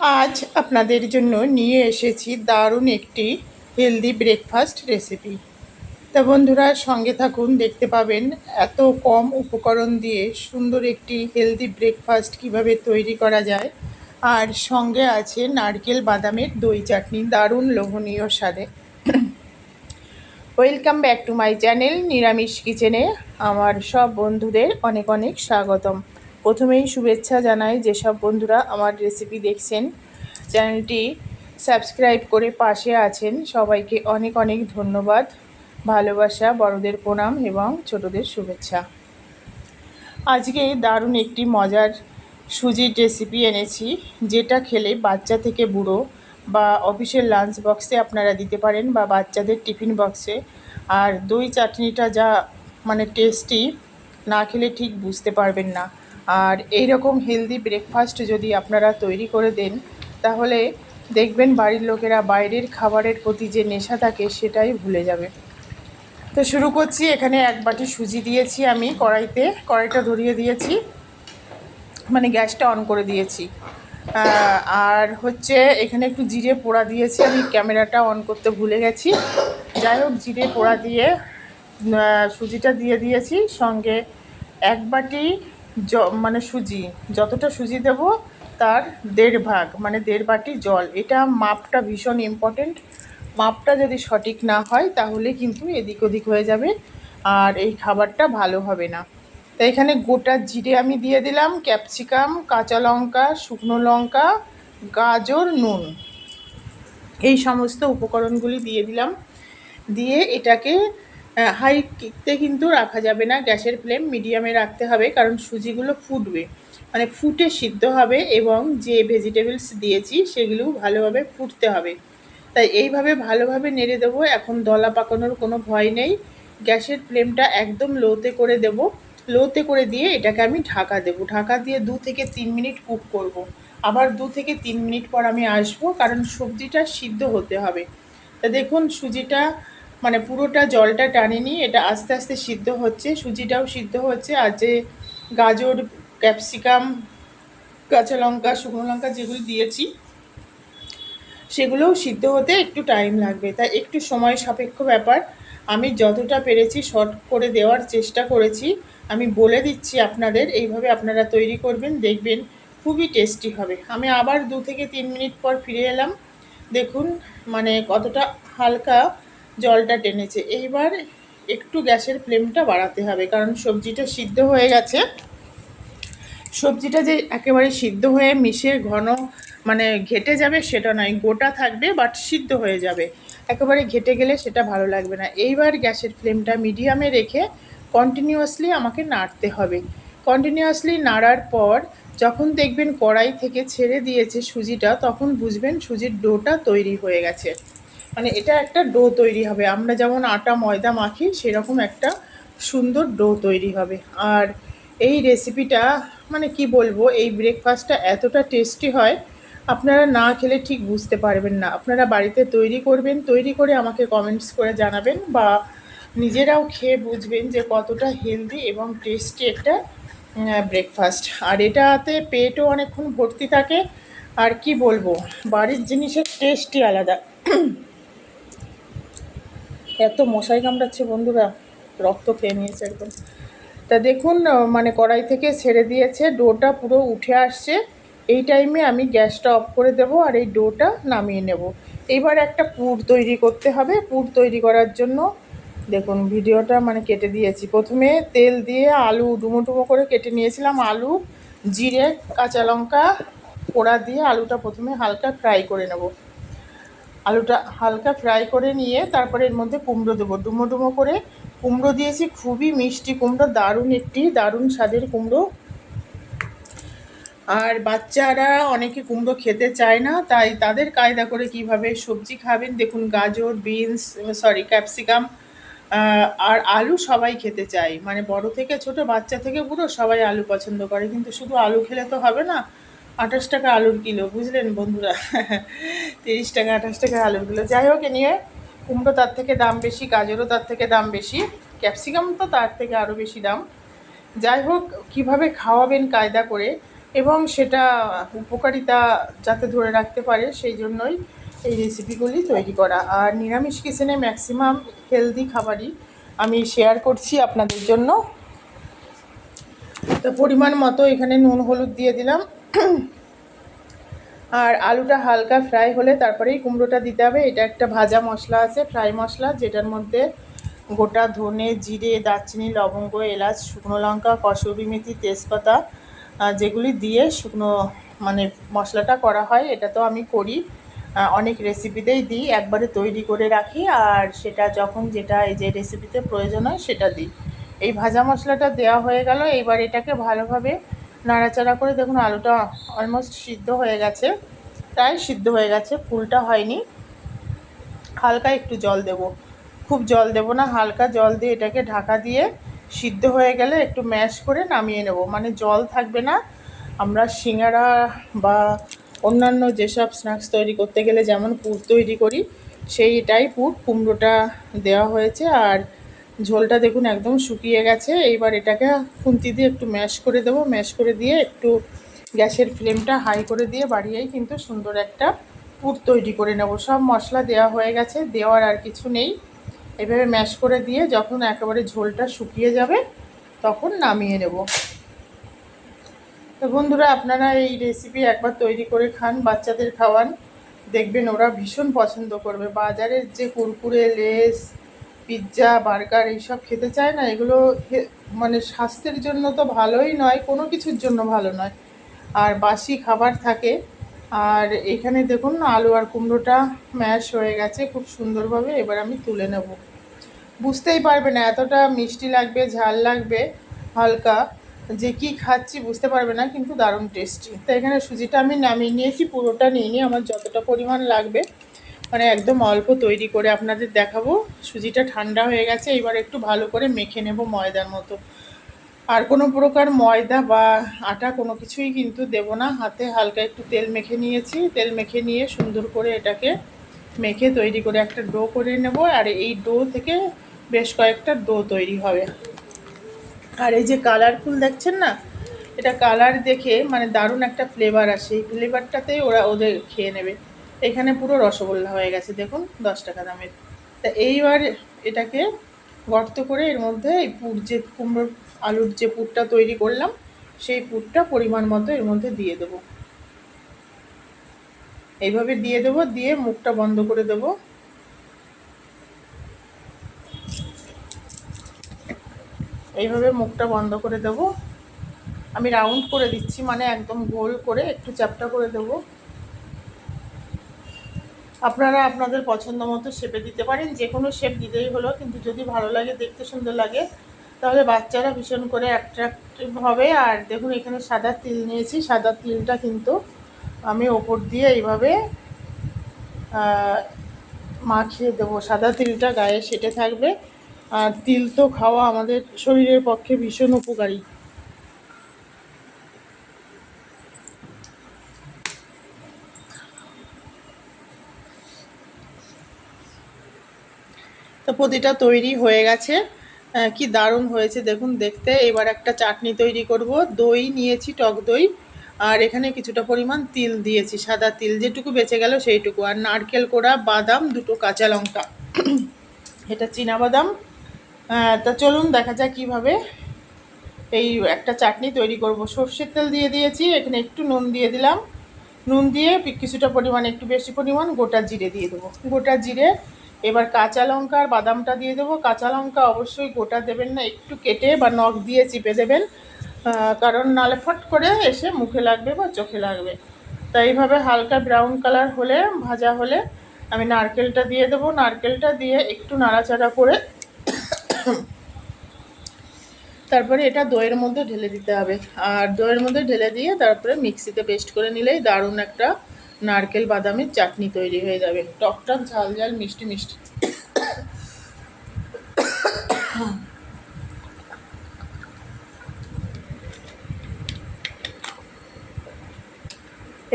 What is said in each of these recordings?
আজ আপনাদের জন্য নিয়ে এসেছি দারুণ একটি হেলদি ব্রেকফাস্ট রেসিপি তা বন্ধুরা, সঙ্গে থাকুন, দেখতে পাবেন এত কম উপকরণ দিয়ে সুন্দর একটি হেলদি ব্রেকফাস্ট কীভাবে তৈরি করা যায়। আর সঙ্গে আছে নারকেল বাদামের দই চাটনি, দারুণ লোভনীয় স্বাদে। Welcome back to my channel নিরামিষ কিচেনে আমার সব বন্ধুদের অনেক অনেক স্বাগতম। প্রথমেই শুভেচ্ছা জানাই যেসব বন্ধুরা আমার রেসিপি দেখছেন। চ্যানেলটি সাবস্ক্রাইব করে পাশে আছেন। সবাইকে অনেক অনেক ধন্যবাদ। ভালোবাসা, বড়দের প্রণাম এবং ছোটদের শুভেচ্ছা। আজকে দারুণ একটি মজার সুজির রেসিপি এনেছি, যেটা খেলে বাচ্চা থেকে বুড়ো বা অফিসের লাঞ্চ বক্সে আপনারা দিতে পারেন বা বাচ্চাদের টিফিন বক্সে আর দই চাটনিটা যা মানে টেস্টি না খেলে ঠিক বুঝতে পারবেন না। আর এই রকম হেলদি ব্রেকফাস্ট যদি আপনারা তৈরি করে দেন, তাহলে দেখবেন বাড়ির লোকেরা বাইরের খাবারের প্রতি যে নেশা থাকে সেটাই ভুলে যাবে। তো শুরু করছি, এখানে এক বাটি সুজি দিয়েছি আমি কড়াইতে, কড়াইটা ধরিয়ে দিয়েছি মানে গ্যাসটা অন করে দিয়েছি। আর হচ্ছে এখানে একটু জিরে পোড়া দিয়েছি, আমি ক্যামেরাটা অন করতে ভুলে গেছি। যাই হোক, জিরে পোড়া দিয়ে সুজিটা দিয়ে দিয়েছি। সঙ্গে এক বাটি জ মানে সুজি, যতটা সুজি দেব তার দেড় ভাগ মানে দেড় বাটি জল। এটা মাপটা ভীষণ ইম্পর্টেন্ট মাপটা যদি সঠিক না হয়, তাহলে কিন্তু এদিক ওদিক হয়ে যাবে আর এই খাবারটা ভালো হবে না। তো এখানে গোটা জিরে আমি দিয়ে দিলাম, ক্যাপসিকাম, কাঁচা লঙ্কা, শুকনো লঙ্কা, গাজর, নুন। এই সমস্ত উপকরণগুলি দিয়ে দিলাম। দিয়ে এটাকে হাইতে কিন্তু রাখা যাবে না। গ্যাসের ফ্লেম মিডিয়ামে রাখতে হবে, কারণ সুজিগুলো ফুটবে। মানে ফুটে সিদ্ধ হবে এবং যে ভেজিটেবলস দিয়েছি সেগুলো ভালোভাবে ফুটতে হবে। তাই এইভাবে ভালোভাবে নেড়ে দেবো। এখন দলা পাকানোর কোনো ভয় নেই। গ্যাসের ফ্লেমটা একদম লোতে করে দেব। লোতে করে দিয়ে এটাকে আমি ঢাকা দেবো। ঢাকা দিয়ে দু থেকে তিন মিনিট কুক করব। আবার দু থেকে তিন মিনিট পর আমি আসব, কারণ সবজিটা সিদ্ধ হতে হবে। তা দেখুন, সুজিটা মানে পুরোটা জলটা টানেনি এটা আস্তে আস্তে সিদ্ধ হচ্ছে, সুজিটাও সিদ্ধ হচ্ছে, আর যে গাজর, ক্যাপসিকাম, কাঁচা লঙ্কা, শুকনো লঙ্কা যেগুলো দিয়েছি, সেগুলোও সিদ্ধ হতে একটু টাইম লাগবে। তাই একটু সময় সাপেক্ষ ব্যাপার। আমি যতটা পেরেছি শর্ট করে দেওয়ার চেষ্টা করেছি। আমি বলে দিচ্ছি আপনাদের, এইভাবে আপনারা তৈরি করবেন, দেখবেন খুবই টেস্টি হবে। আমি আবার দু থেকে তিন মিনিট পর ফিরে এলাম। দেখুন মানে কতটা হালকা জলটা টেনেছে। এইবার একটু গ্যাসের ফ্লেমটা বাড়াতে হবে, কারণ সবজিটা সিদ্ধ হয়ে গেছে। সবজিটা যে একেবারে সিদ্ধ হয়ে মিশে ঘন মানে ঘেটে যাবে সেটা নয়, গোটা থাকবে বাট সিদ্ধ হয়ে যাবে। একেবারে ঘেটে গেলে সেটা ভালো লাগবে না। এইবার গ্যাসের ফ্লেমটা মিডিয়ামে রেখে কন্টিনিউয়াসলি আমাকে নাড়তে হবে। কন্টিনিউয়াসলি নাড়ার পর যখন দেখবেন কড়াই থেকে ছেড়ে দিয়েছে সুজিটা, তখন বুঝবেন সুজির ডোটা তৈরি হয়ে গেছে। মানে এটা একটা ডো তৈরি হবে। আমরা যেমন আটা, ময়দা মাখি, সেরকম একটা সুন্দর ডো তৈরি হবে। আর এই রেসিপিটা মানে কি বলব, এই ব্রেকফাস্টটা এতটা টেস্টি হয়, আপনারা না খেলে ঠিক বুঝতে পারবেন না। আপনারা বাড়িতে তৈরি করবেন, তৈরি করে আমাকে কমেন্টস করে জানাবেন বা নিজেরাও খেয়ে বুঝবেন যে কতটা হেলদি এবং টেস্টি একটা ব্রেকফাস্ট আর এটাতে পেটও অনেকক্ষণ ভর্তি থাকে। আর কি বলব, বাড়ির জিনিসের টেস্টই আলাদা। এত মশাই কামড়াচ্ছে বন্ধুরা, রক্ত খেয়ে নিয়েছে একদম। তা দেখুন মানে কড়াই থেকে ছেড়ে দিয়েছে, ডোটা পুরো উঠে আসছে। এই টাইমে আমি গ্যাসটা অফ করে দেব আর এই ডোটা নামিয়ে নেব। এবার একটা পুর তৈরি করতে হবে। পুর তৈরি করার জন্য দেখুন, ভিডিওটা মানে কেটে দিয়েছি। প্রথমে তেল দিয়ে আলু ডুমো ডুমো করে কেটে নিয়েছিলাম। আলু, জিরে, কাঁচা লঙ্কা পোড়া দিয়ে আলুটা প্রথমে হালকা ফ্রাই করে নেব। আলুটা হালকা ফ্রাই করে নিয়ে তারপরে এর মধ্যে কুমড়ো দেবো। ডুমো ডুমো করে কুমড়ো দিয়েছি, খুবই মিষ্টি কুমড়ো, দারুণ একটি, দারুণ স্বাদের কুমড়ো। আর বাচ্চারা অনেকে কুমড়ো খেতে চায় না, তাই তাদের কায়দা করে কীভাবে সবজি খাবেন, দেখুন গাজর, বিনস সরি ক্যাপসিকাম আর আলু সবাই খেতে চায়। মানে বড় থেকে ছোট, বাচ্চা থেকে বুড়ো সবাই আলু পছন্দ করে, কিন্তু শুধু আলু খেলে তো হবে না। আঠাশ টাকা আলুর কিলো, বুঝলেন বন্ধুরা? তিরিশ টাকা, আঠাশ টাকা আলুর কিলো। যাই হোক, এ নিয়ে কুমড়ো তার থেকে দাম বেশি, গাজরও তার থেকে দাম বেশি ক্যাপসিকাম তো তার থেকে আরও বেশি দাম। যাই হোক, কীভাবে খাওয়াবেন কায়দা করে এবং সেটা উপকারিতা যাতে ধরে রাখতে পারে, সেই জন্যই এই রেসিপিগুলি তৈরি করা। আর নিরামিষ কিচেনে ম্যাক্সিমাম হেলদি খাবারই আমি শেয়ার করছি আপনাদের জন্য। তো পরিমাণ মতো এখানে নুন, হলুদ দিয়ে দিলাম। আর আলুটা হালকা ফ্রাই হলে তারপরেই কুমড়োটা দিতে হবে। এটা একটা ভাজা মশলা আছে ফ্রাই মশলা, যেটার মধ্যে গোটা ধনে, জিরে, দারচিনি, লবঙ্গ, এলাচ, শুকনো লঙ্কা, কসুরি মেথি, তেজপাতা যেগুলি দিয়ে শুকনো মানে মশলাটা করা হয়, এটা তো আমি করি। অনেক রেসিপিতেই দিই, একবারে তৈরি করে রাখি আর সেটা যখন যেটা এই যে রেসিপিতে প্রয়োজন হয় সেটা দিই। এই ভাজা মশলাটা দেওয়া হয়ে গেল এইবার এটাকে ভালোভাবে নাড়াচাড়া করে দেখুন আলুটা অলমোস্ট সিদ্ধ হয়ে গেছে, প্রায় সিদ্ধ হয়ে গেছে, ফুলটা হয়নি। হালকা একটু জল দেব। খুব জল দেব না, হালকা জল দিয়ে এটাকে ঢাকা দিয়ে সিদ্ধ হয়ে গেলে একটু ম্যাশ করে নামিয়ে নেব। মানে জল থাকবে না, আমরা সিঙ্গারা বা অন্যান্য যেসব স্ন্যাক্স তৈরি করতে গেলে যেমন পুর তৈরি করি, সেইটাই পুর, কুমড়োটা দেওয়া হয়েছে। আর ঝোলটা দেখুন একদম শুকিয়ে গেছে। এইবার এটাকে খুন্তি দিয়ে একটু ম্যাশ করে দেবো। ম্যাশ করে দিয়ে একটু গ্যাসের ফ্লেমটা হাই করে দিয়ে বাড়িয়েই কিন্তু সুন্দর একটা পুর তৈরি করে নেব। সব মশলা দেওয়া হয়ে গেছে, দেওয়ার আর কিছু নেই। এভাবে ম্যাশ করে দিয়ে যখন একেবারে ঝোলটা শুকিয়ে যাবে, তখন নামিয়ে নেব। তো বন্ধুরা, আপনারা এই রেসিপি একবার তৈরি করে খান, বাচ্চাদের খাওয়ান। দেখবেন ওরা ভীষণ পছন্দ করবে। বাজারের যে কুরকুরে, লেস পিৎজা, বার্গার এইসব খেতে চায় না, এগুলো মানে স্বাস্থ্যের জন্য তো ভালোই নয়, কোনো কিছুর জন্য ভালো নয়। আর বাসি খাবার থাকে। আর এখানে দেখুন না, আলু আর কুমড়োটা ম্যাশ হয়ে গেছে খুব সুন্দরভাবে, এবার আমি তুলে নেব। বুঝতেই পারবে না, এতটা মিষ্টি লাগবে, ঝাল লাগবে, হালকা, যে কি খাচ্ছি বুঝতে পারবে না, কিন্তু দারুণ টেস্টি তো এখানে সুজিটা আমি নামিয়ে নিয়েছি, পুরোটা নিয়ে নিয়ে আমার যতটা পরিমাণ লাগবে মানে একদম অল্প তৈরি করে আপনাদের দেখাবো। সুজিটা ঠান্ডা হয়ে গেছে, এবার একটু ভালো করে মেখে নেব ময়দার মতো। আর কোনো প্রকার ময়দা বা আটা কোনো কিছুই কিন্তু দেব না। হাতে হালকা একটু তেল মেখে নিয়েছি। তেল মেখে নিয়ে সুন্দর করে এটাকে মেখে তৈরি করে একটা ডো করে নেব। আর এই ডো থেকে বেশ কয়েকটা ডো তৈরি হবে। আর এই যে কালারফুল দেখছেন না? এটা কালার দেখে মানে দারুণ একটা ফ্লেভার আসে। এই ফ্লেভারটাতেই ওরা ওদের খেয়ে নেবে। এখানে পুরো রসগোল্লা হয়ে গেছে, দেখুন, দশ টাকা দামের। তা এইবার এটাকে গর্ত করে এর মধ্যে এই পুর যে কুমড়োর আলুর যে পুরটা তৈরি করলাম, সেই পুরটা পরিমাণ মতো এর মধ্যে দিয়ে দেবো। এইভাবে দিয়ে দেবো, দিয়ে মুখটা বন্ধ করে দেবো। এইভাবে মুখটা বন্ধ করে দেবো। আমি রাউন্ড করে দিচ্ছি মানে একদম গোল করে একটু চ্যাপটা করে দেবো। আপনারা আপনাদের পছন্দ মতো শেপে দিতে পারেন যে কোনো শেপ দিতেই হলো, কিন্তু যদি ভালো লাগে, দেখতে সুন্দর লাগে, তাহলে বাচ্চারা ভীষণ করে অ্যাট্রাক্টিভ হবে। আর দেখুন, এখানে সাদা তিল নিয়েছি, সাদা তিলটা কিন্তু আমি ওপর দিয়ে এইভাবে মাখিয়ে দেবো। সাদা তিলটা গায়ে সেটে থাকবে। আর তিল তো খাওয়া আমাদের শরীরের পক্ষে ভীষণ উপকারী। তো প্রতিটা তৈরি হয়ে গেছে। কি দারুণ হয়েছে দেখুন, দেখতে। এবার একটা চাটনি তৈরি করব। দই নিয়েছি, টক দই। আর এখানে কিছুটা পরিমাণ তিল দিয়েছি, সাদা তিল। যেটুকু বেঁচে গেল সেইটুকু। আর নারকেল কোড়া, বাদাম, দুটো কাঁচা লঙ্কা। এটা বাদাম তা চলুন দেখা যাক কীভাবে এই একটা চাটনি তৈরি করব। সর্ষের তেল দিয়ে দিয়েছি, এখানে একটু নুন দিয়ে দিলাম। নুন দিয়ে কিছুটা পরিমাণ, একটু বেশি পরিমাণ গোটা জিরে দিয়ে দেবো। গোটা জিরে এবার কাঁচা লঙ্কা আর বাদামটা দিয়ে দেবো। কাঁচা লঙ্কা অবশ্যই গোটা দেবেন না, একটু কেটে বা নখ দিয়ে চিপে দেবেন। কারণ নালে ফট করে এসে মুখে লাগবে বা চোখে লাগবে। তাই এইভাবে হালকা ব্রাউন কালার হলে, ভাজা হলে আমি নারকেলটা দিয়ে দেবো। নারকেলটা দিয়ে একটু নাড়াচাড়া করে তারপরে এটা দইয়ের মধ্যে ঢেলে দিতে হবে। আর দইয়ের মধ্যে ঢেলে দিয়ে তারপরে মিক্সিতে পেস্ট করে নিলেই দারুণ একটা নারকেল বাদামের চাটনি তৈরি হয়ে যাবে। টক টক ঝাল ঝাল, মিষ্টি মিষ্টি।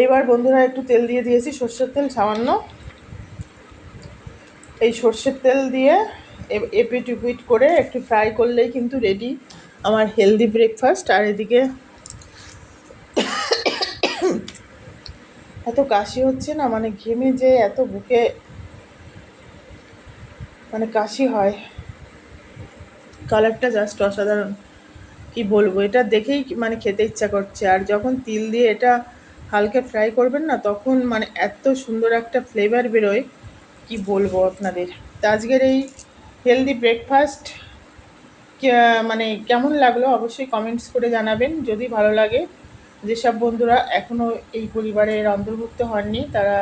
এইবার বন্ধুরা একটু তেল দিয়ে দিয়েছি, সর্ষের তেল সামান্য। এই সর্ষের তেল দিয়ে এপিট উপিট করে একটু ফ্রাই করলেই কিন্তু রেডি আমার হেলদি ব্রেকফাস্ট আর এদিকে এত কাশি হচ্ছে না? মানে ঘেমে যে এত বুকে মানে কাশি হয়। কালারটা জাস্ট অসাধারণ। কি বলব? এটা দেখেই মানে খেতে ইচ্ছা করছে। আর যখন তিল দিয়ে এটা হালকা ফ্রাই করবেন না, তখন মানে এত সুন্দর একটা ফ্লেভার বেরোয়। কি বলব আপনাদের? তা আজকের এই হেলদি ব্রেকফাস্ট মানে কেমন লাগল? অবশ্যই কমেন্টস করে জানাবেন। যদি ভালো লাগে যেসব বন্ধুরা এখনও এই পরিবারের অন্তর্ভুক্ত হননি, তারা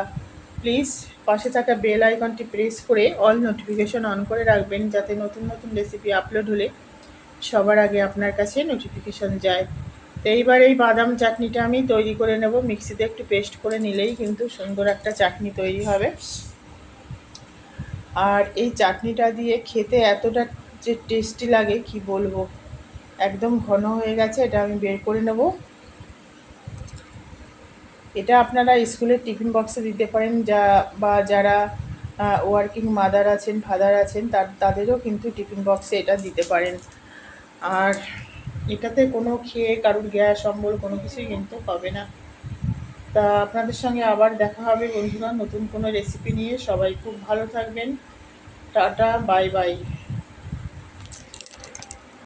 প্লিজ পাশে থাকা বেল আইকনটি প্রেস করে অল নোটিফিকেশন অন করে রাখবেন, যাতে নতুন নতুন রেসিপি আপলোড হলে সবার আগে আপনার কাছে নোটিফিকেশন যায়। তো এইবার এই বাদাম চাটনিটা আমি তৈরি করে নেব, মিক্সিতে একটু পেস্ট করে নিলেই কিন্তু সুন্দর একটা চাটনি তৈরি হবে। আর এই চাটনিটা দিয়ে খেতে এতটা যে টেস্টি লাগে, কি বলব? একদম ঘন হয়ে গেছে, এটা আমি বের করে নেব। এটা আপনারা স্কুলের টিফিন বক্সে দিতে পারেন, যা বা যারা ওয়ার্কিং মাদার আছেন ফাদার আছেন, তার, তাদেরও কিন্তু টিফিন বক্সে এটা দিতে পারেন। আর এটাতে কোনো খেয়ে, কারুর গ্যাস, অম্বল কোনো কিছুই কিন্তু হবে না। তা আপনাদের সঙ্গে আবার দেখা হবে বন্ধুরা নতুন কোনো রেসিপি নিয়ে। সবাই খুব ভালো থাকবেন। Ta-ta, bye bye.